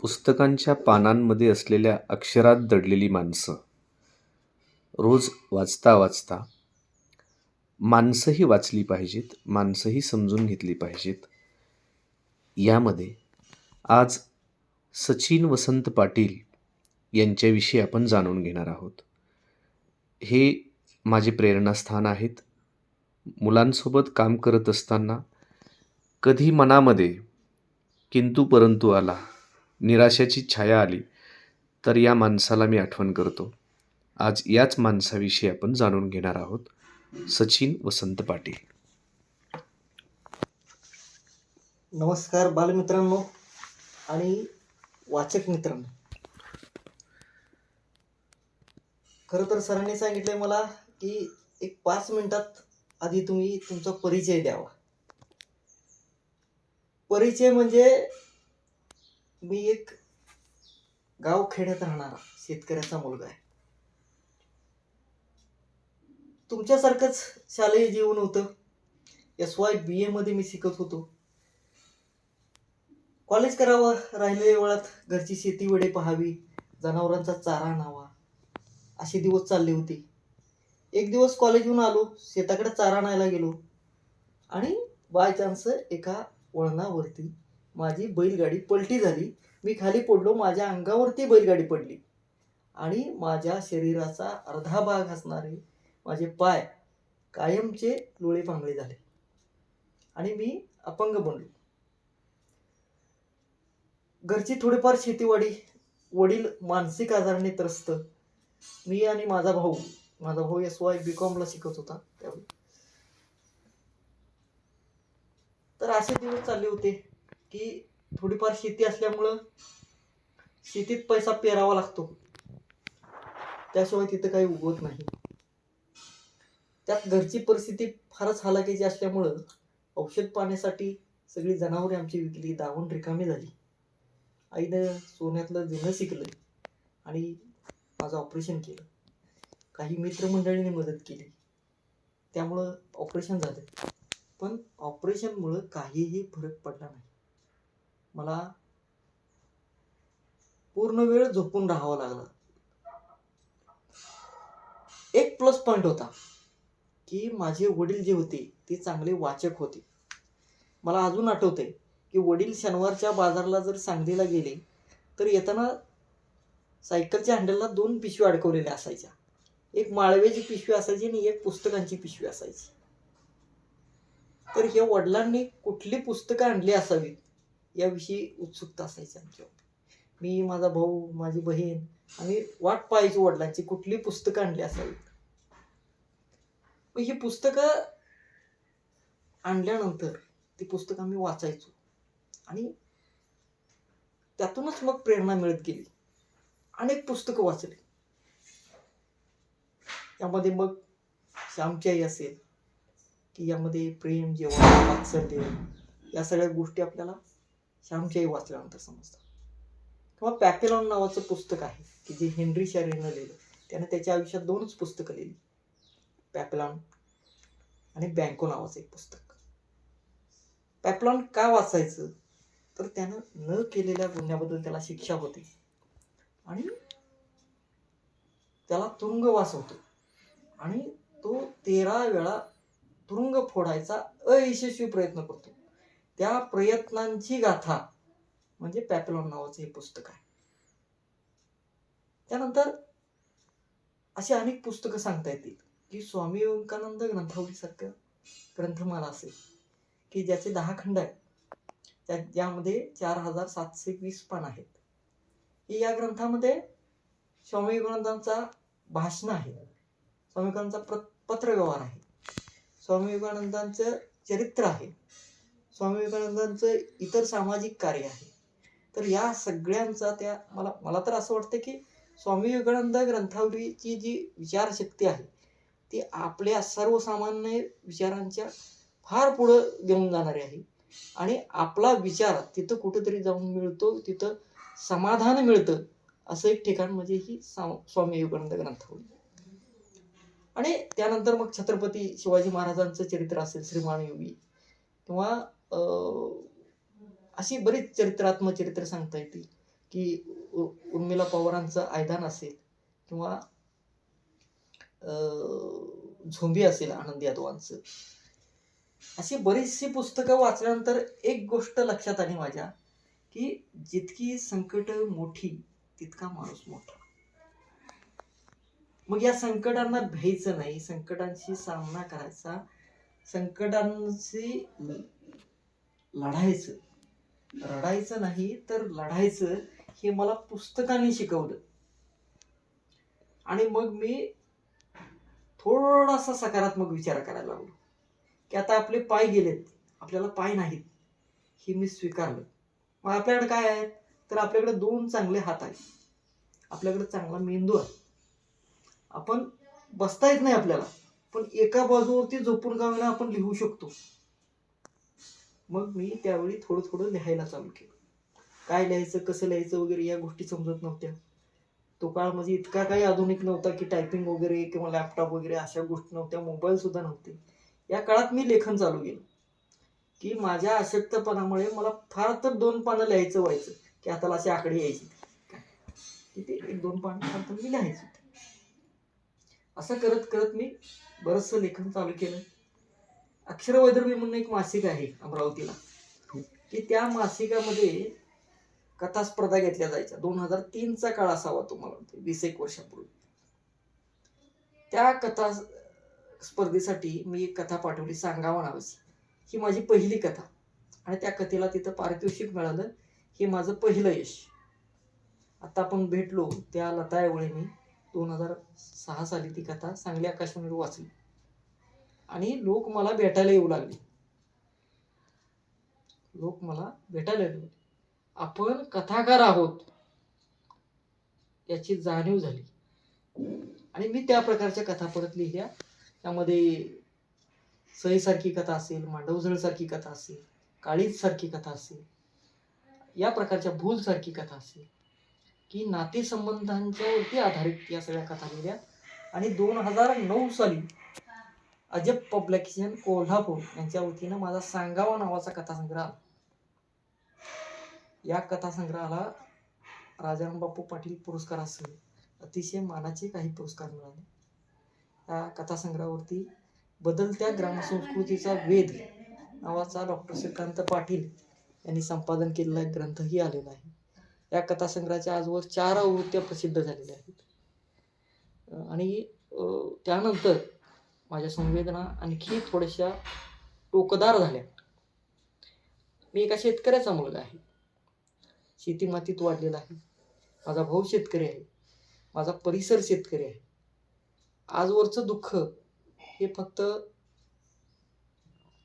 पुस्तकांच्या पानांमध्ये असलेल्या अक्षरात दडलेली माणसं. रोज वाचता वाचता माणसंही वाचली पाहिजेत माणसंही समजून घेतली पाहिजेत. यामध्ये आज सचिन वसंत पाटील यांच्याविषयी आपण जाणून घेणार आहोत. हे माझे प्रेरणास्थान आहेत. मुलांसोबत काम करत असताना कधी मनामध्ये किंतु परंतु आला निराशाची छाया आली. तर या माणसाला मी आठवण करतो. आज याच माणसाविषयी आपण जाणून घेणार आहोत. सचिन वसंत पाटील. नमस्कार बालमित्रांनो आणि वाचक मित्रांनो. खरं तर सरांनी सांगितलंय मला की एक पाच मिनिटात आधी तुम्ही तुमचा परिचय द्यावा. परिचय म्हणजे मी एक गाव खेड्यात राहणारा शेतकऱ्याचा मुलगा आहे. तुमच्यासारखंच शालेय जीवन होतं. एस वाय बी मध्ये मी शिकत होतो. कॉलेज करावं राहिलेल्या वेळात घरची शेती वेळे पहावी जनावरांचा चारा आणावा असे दिवस चालले होते. एक दिवस कॉलेजहून आलो शेताकडे चारा आणायला गेलो आणि बाय चान्स एका वळणावरती माझी बैलगाडी पलटी झाली. मी खाली पडलो. माझ्या अंगावरती बैलगाडी पडली. आणि माझ्या शरीराचा अर्धा भाग असणारे माझे पाय कायमचे लोळे पांगळे झाले. आणि मी अपंग बनलो. घरची थोडीफार शेतीवाडी वडील मानसिक आजाराने त्रस्त. मी आणि माझा भाऊ माझा भाऊ एस वाय बी कॉमला शिकत होता त्यावेळी. तर असे दिवस चालले होते. की थोडीफार शेती असल्यामुळं शेतीत पैसा पेरावा लागतो. त्याशिवाय तिथं काही उगवत नाही. त्यात घरची परिस्थिती फारच हालाकीची असल्यामुळं औषध पाण्यासाठी सगळी जनावरे आमची विकली दावून रिकामी झाली. आईनं सोन्यातलं जुनं शिकलं आणि माझं ऑपरेशन केलं. काही मित्रमंडळीने मदत केली. त्यामुळं ऑपरेशन झालं. पण ऑपरेशनमुळं काहीही फरक पडला नाही. मला पूर्ण वेळ झोपून राहावं लागलं. एक प्लस पॉईंट होता की माझे वडील जे होते ते चांगले वाचक होते. मला अजून आठवतंय की वडील शनिवारच्या बाजारला जर सांगलीला गेले तर येताना सायकलच्या हँडलला दोन पिशव्या अडकवलेल्या असायच्या. एक माळव्याची पिशवी असायची आणि एक पुस्तकांची पिशवी असायची. तर ह्या वडिलांनी कुठली पुस्तकं आणली असावीत? याविषयी उत्सुकता असायची आमच्यावर मी माझा भाऊ माझी बहीण आम्ही वाट पाहायची वडिलांची कुठली पुस्तकं आणली असावीत. मग ही पुस्तकं आणल्यानंतर ती पुस्तकं आम्ही वाचायचो. आणि त्यातूनच मग प्रेरणा मिळत गेली. अनेक पुस्तकं वाचली. यामध्ये मग श्यामची आई असेल की यामध्ये प्रेम जेवण वात्सल्य या सगळ्या गोष्टी आपल्याला श्यामची वाचल्यानंतर समजतं. किंवा पॅपेलॉन नावाचं पुस्तक आहे की जे हेनरी शॅरीनं लिहिलं. त्याने त्याच्या आयुष्यात दोनच पुस्तकं लिहिली. पॅपलॉन आणि बँको नावाचं एक पुस्तक. पॅपलॉन का वाचायचं? तर त्यानं न केलेल्या गुन्ह्याबद्दल त्याला शिक्षा होते. आणि त्याला तुरुंगवास होतो. आणि तो तेरा वेळा तुरुंग फोडायचा अयशस्वी प्रयत्न करतो. त्या प्रयत्नांची गाथा म्हणजे पॅपलॉन नावाचं हे पुस्तक आहे. त्यानंतर अशी अनेक पुस्तकं सांगता येतील की स्वामी विवेकानंद ग्रंथावलीसारखं ग्रंथमाला असेल की ज्याचे दहा खंड आहेत. त्या ज्यामध्ये चार हजार सातशे वीस पान आहेत. की या ग्रंथामध्ये स्वामी विवेकानंदांचा भाषण आहे. स्वामी विवेकानंदांचा प्र पत्रव्यवहार आहे. स्वामी विवेकानंदांचं चरित्र आहे. स्वामी विवेकानंदांचं इतर सामाजिक कार्य आहे. तर या सगळ्यांचा त्या मला मला तर असं वाटतं की स्वामी विवेकानंद ग्रंथावलीची जी विचारशक्ती आहे ती आपल्या सर्वसामान्य विचारांच्या फार पुढं घेऊन जाणारी आहे. आणि आपला विचार तिथं कुठेतरी जाऊन मिळतो तिथं समाधान मिळतं असं एक ठिकाण म्हणजे ही सा स्वामी विवेकानंद ग्रंथावली. आणि त्यानंतर मग छत्रपती शिवाजी महाराजांचं चरित्र असेल श्रीमान योगी किंवा अशी बरीच चरित्र आत्मचरित्र सांगता येतील की उर्मिला पवारांचं आयदान असेल किंवा झोंबी असेल आनंद यादवांचं अशी बरीचशी पुस्तकं वाचल्यानंतर एक गोष्ट लक्षात आली माझ्या की जितकी संकट मोठी तितका माणूस मोठा. मग या संकटांना भ्यायचं नाही संकटांशी सामना करायचा संकटांशी लढायचं. रडायचं नाही तर लढायचं हे मला पुस्तकांनी शिकवलं. आणि मग मी थोडासा सकारात्मक विचार करायला लागलो. की आता आपले पाय गेलेत आपल्याला पाय नाहीत हे मी स्वीकारलं. मग आपल्याकडे काय आहे? तर आपल्याकडे दोन चांगले हात आहेत. आपल्याकडे चांगला मेंदू आहे. आपण बसता येत नाही आपल्याला. पण एका बाजूवरती झोपून गावाला आपण लिहू शकतो. मग मी त्यावेळी थोडं थोडं लिहायला चालू केलं. काय लिहायचं कसं लिहायचं वगैरे या गोष्टी समजत नव्हत्या. तो काळ म्हणजे इतका काही आधुनिक नव्हता की टायपिंग वगैरे किंवा लॅपटॉप वगैरे अशा गोष्टी नव्हत्या मोबाईल सुद्धा नव्हते. या काळात मी लेखन चालू केलं. की माझ्या अशक्तपणामुळे मला फार तर दोन पानं लिहायचं व्हायचं की हाताला अशी आकडे यायची. ते एक दोन पानं फार तर मी लिहायचं. असं करत करत मी बरंचसं लेखन चालू केलं. अक्षरवैदर्भी म्हणून एक मासिक आहे अमरावतीला की त्या मासिकामध्ये कथा स्पर्धा घेतल्या जायच्या. दोन हजार तीनचा काळ असावा तुम्हाला वीस एक वर्षापूर्वी. त्या कथा स्पर्धेसाठी मी एक कथा पाठवली सांगावा नावस ही माझी पहिली कथा. आणि त्या कथेला तिथं पारितोषिक मिळालं. हे माझं पहिलं यश. आता आपण भेटलो त्या लता मी दोन हजार सहा साली ती कथा सांगली आकाशवाणीवर वाचली. आणि लोक मला भेटायला येऊ लागले. लोक मला भेटायला येऊ लागले. आपण कथाकार आहोत. याची जाणीव झाली. आणि मी त्या प्रकारच्या कथा परत लिहिल्या. त्यामध्ये सईसारखी कथा असेल मांडवझळसारखी कथा असेल काळीज सारखी कथा असेल या प्रकारच्या भूलसारखी कथा असेल की नातेसंबंधांच्यावरती आधारित या सगळ्या कथा लिहिल्या. आणि दोन हजार नऊ साली अजब पब्लिकेशन कोल्हापूर यांच्या वतीनं माझा सांगावा नावाचा कथासंग्रह. आला. या कथासंग्रहाला राजाराम बापू पाटील पुरस्कारासह अतिशय मानाचे काही पुरस्कार मिळाले. या कथासंग्रहावरती बदलत्या ग्रामसंस्कृतीचा वेध नावाचा डॉक्टर श्रीकांत पाटील यांनी संपादन केलेला एक ग्रंथही आलेला आहे. या कथासंग्रहाच्या आजवर चार आवृत्त्या प्रसिद्ध झालेल्या आहेत. आणि त्यानंतर माझ्या संवेदना आणखी थोड्याशा टोकदार झाल्या. मी एका शेतकऱ्याचा मुलगा आहे. शेती मातीत वाढलेला आहे. माझा भाऊ शेतकरी आहे. माझा परिसर शेतकरी आहे. आजवरचं दुःख हे फक्त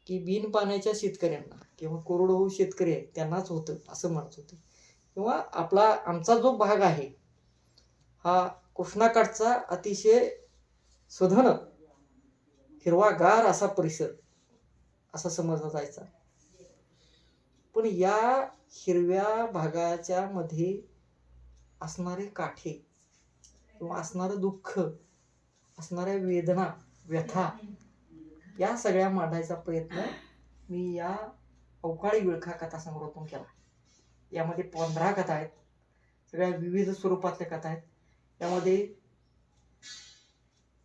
की बिन पाण्याच्या शेतकऱ्यांना किंवा कोरडवाहू शेतकरी आहेत त्यांनाच होतं असं म्हणत होते. किंवा आपला आमचा जो भाग आहे हा कृष्णाकाठचा अतिशय सधन हिरवागार असा परिसर असा समजला जायचा. पण या हिरव्या भागाच्या मध्ये असणारे काठे किंवा असणारं दुःख असणाऱ्या वेदना व्यथा या सगळ्या मांडायचा प्रयत्न मी या अवकाळी विळखा कथासंग्रहातून केला. यामध्ये पंधरा कथा आहेत सगळ्या विविध स्वरूपातल्या कथा आहेत. यामध्ये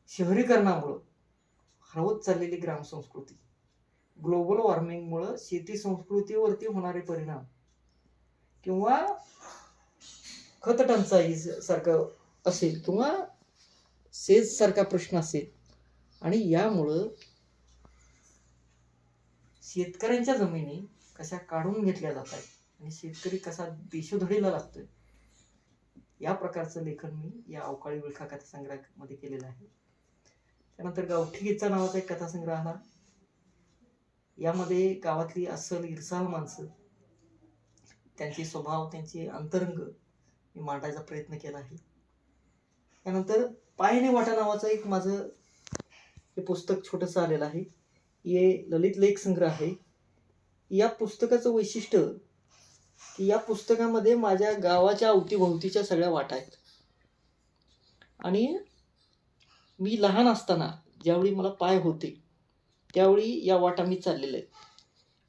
शहरीकरणामुळं हरवत चाललेली ग्रामसंस्कृती ग्लोबल वॉर्मिंगमुळं शेती संस्कृतीवरती होणारे परिणाम. किंवा खत टंचाई सारखं असेल किंवा सेज सारखा प्रश्न असेल. आणि यामुळं शेतकऱ्यांच्या जमिनी कशा काढून घेतल्या जात आहेत आणि शेतकरी कसा देशोधडीला लागतोय या प्रकारचं लेखन मी या अवकाळी विळखा कथासंग्रहामध्ये केलेलं आहे. त्यानंतर गावठी गीतचा नावाचा एक कथासंग्रह आला. यामध्ये गावातली अस्सल इरसाल माणसं त्यांचे स्वभाव त्यांचे अंतरंग मी मांडायचा प्रयत्न केला आहे. त्यानंतर पायने वाटा नावाचं एक माझं हे पुस्तक छोटंसं आलेलं आहे. हे ललित लेख संग्रह आहे. या पुस्तकाचं वैशिष्ट्य की या पुस्तकामध्ये माझ्या गावाच्या अवतीभोवतीच्या सगळ्या वाटा आहेत. आणि मी लहान असताना ज्यावेळी मला पाय होते त्यावेळी या वाटा मी चाललेल्या आहे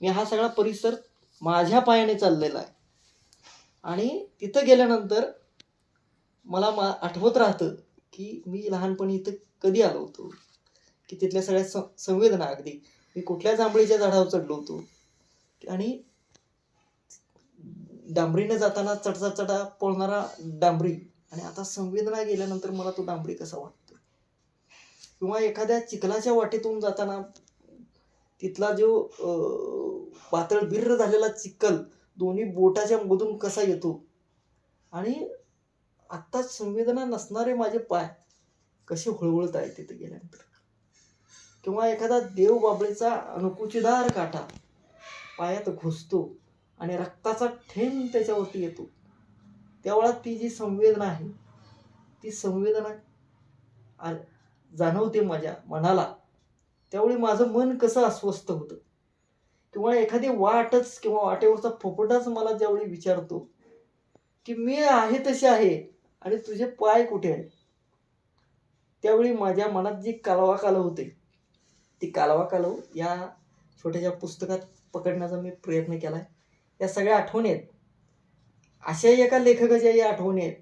मी हा सगळा परिसर माझ्या पायाने चाललेला आहे. आणि तिथं गेल्यानंतर मला मा आठवत राहतं की मी लहानपणी इथं कधी आलो होतो? की तिथल्या सगळ्या सं संवेदना अगदी. मी कुठल्या जांभळीच्या झाडावर चढलो होतो? आणि डांबरीनं जाताना चढचा चढा पळणारा डांबरी. आणि आता संवेदना गेल्यानंतर मला तो डांबरी कसा वाटतो? किंवा एखाद्या चिखलाच्या वाटेतून जाताना तिथला जो पातळ बिर्र झालेला चिखल दोन्ही बोटाच्या मधून कसा येतो? आणि आत्ताच संवेदना नसणारे माझे पाय कसे हुळहुळत आहेत तिथे गेल्यानंतर? किंवा एखादा देव बाबळीचा अनुकुचीदार काटा पायात घुसतो आणि रक्ताचा थेंब त्याच्यावरती येतो. त्यावेळा ती जी संवेदना आहे ती संवेदना आ- जाणवते माझ्या मनाला. त्यावेळी माझं मन कसं अस्वस्थ होतं. किंवा एखादी वाटच किंवा वाटेवरचा फोपटाच मला ज्यावेळी विचारतो की मी आहे तशी आहे आणि तुझे पाय कुठे आहे त्यावेळी माझ्या मनात जी कालवाकालव होते ती कालवा कालव या छोट्याशा पुस्तकात पकडण्याचा मी प्रयत्न केला आहे या सगळ्या आठवणी आहेत. अशा एका लेखकाच्या या आठवणी आहेत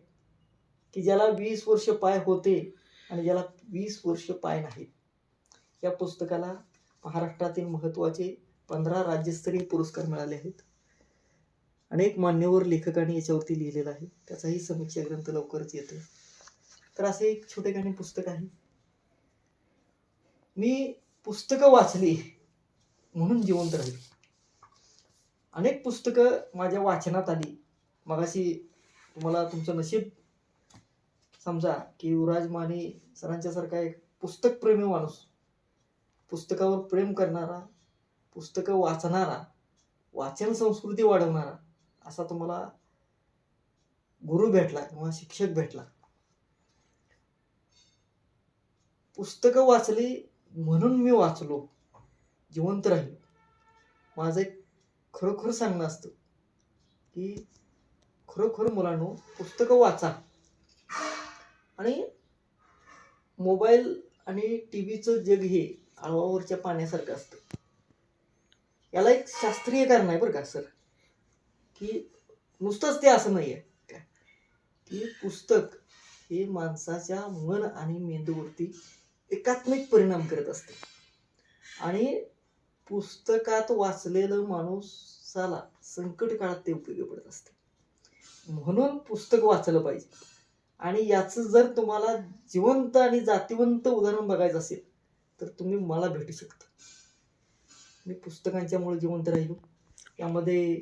की ज्याला वीस वर्ष पाय होते आणि ज्याला वीस वर्ष पाय नाहीत. या पुस्तकाला महाराष्ट्रातील महत्त्वाचे पंधरा राज्यस्तरीय पुरस्कार मिळाले आहेत. अनेक मान्यवर लेखकांनी याच्यावरती लिहिलेलं आहे. त्याचाही समीक्षा ग्रंथ लवकरच येतो तर असे एक छोटेखानी पुस्तक आहे. मी पुस्तकं वाचली म्हणून जिवंत राहिली. अनेक पुस्तकं माझ्या वाचनात आली. मगाशी तुम्हाला तुमचं नशीब समजा की युवराज माने सरांच्यासारखा एक पुस्तकप्रेमी माणूस पुस्तकावर प्रेम करणारा पुस्तकं वाचणारा वाचन संस्कृती वाढवणारा असा तुम्हाला गुरु भेटला किंवा शिक्षक भेटला. पुस्तकं वाचली म्हणून मी वाचलो जिवंत राहिलो. माझं एक खरोखर सांगणं असतं की खरोखर मुलांनो पुस्तकं वाचा. आणि मोबाईल आणि टी व्हीचं जग हे आळवावरच्या पाण्यासारखं असतं. याला एक शास्त्रीय कारण आहे बरं का सर? की नुसतंच ते असं नाही आहे काय? की पुस्तक हे माणसाच्या मन आणि मेंदूवरती एकात्मिक परिणाम करत असते. आणि पुस्तकात वाचलेलं माणूसाला संकट काळात ते उपयोगी पडत असते. म्हणून पुस्तक वाचलं पाहिजे. आणि याचं जर तुम्हाला जिवंत आणि जातिवंत उदाहरण बघायचं असेल तर तुम्ही मला भेटू शकता. मी पुस्तकांच्यामुळे जिवंत राहिलो. यामध्ये